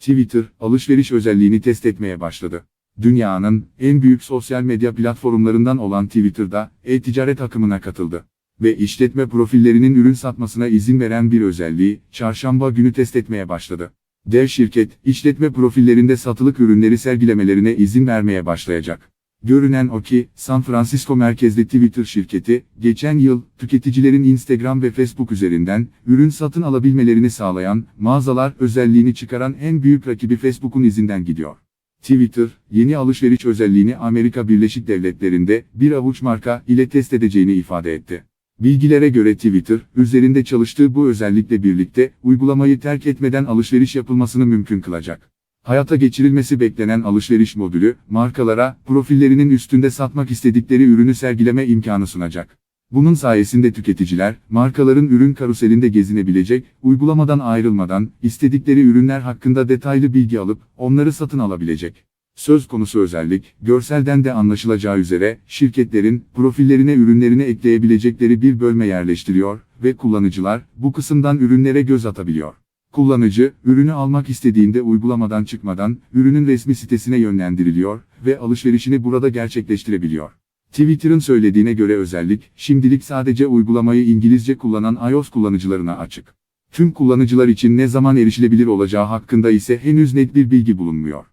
Twitter, alışveriş özelliğini test etmeye başladı. Dünyanın en büyük sosyal medya platformlarından olan Twitter'da e-ticaret akımına katıldı ve işletme profillerinin ürün satmasına izin veren bir özelliği çarşamba günü test etmeye başladı. Dev şirket, işletme profillerinde satılık ürünleri sergilemelerine izin vermeye başlayacak. Görünen o ki, San Francisco merkezli Twitter şirketi, geçen yıl, tüketicilerin Instagram ve Facebook üzerinden, ürün satın alabilmelerini sağlayan, mağazalar özelliğini çıkaran en büyük rakibi Facebook'un izinden gidiyor. Twitter, yeni alışveriş özelliğini Amerika Birleşik Devletleri'nde bir avuç marka ile test edeceğini ifade etti. Bilgilere göre Twitter, üzerinde çalıştığı bu özellikle birlikte, uygulamayı terk etmeden alışveriş yapılmasını mümkün kılacak. Hayata geçirilmesi beklenen alışveriş modülü, markalara, profillerinin üstünde satmak istedikleri ürünü sergileme imkanı sunacak. Bunun sayesinde tüketiciler, markaların ürün karuselinde gezinebilecek, uygulamadan ayrılmadan, istedikleri ürünler hakkında detaylı bilgi alıp, onları satın alabilecek. Söz konusu özellik, görselden de anlaşılacağı üzere, şirketlerin, profillerine ürünlerini ekleyebilecekleri bir bölme yerleştiriyor ve kullanıcılar, bu kısımdan ürünlere göz atabiliyor. Kullanıcı, ürünü almak istediğinde uygulamadan çıkmadan, ürünün resmi sitesine yönlendiriliyor ve alışverişini burada gerçekleştirebiliyor. Twitter'ın söylediğine göre özellik, şimdilik sadece uygulamayı İngilizce kullanan iOS kullanıcılarına açık. Tüm kullanıcılar için ne zaman erişilebilir olacağı hakkında ise henüz net bir bilgi bulunmuyor.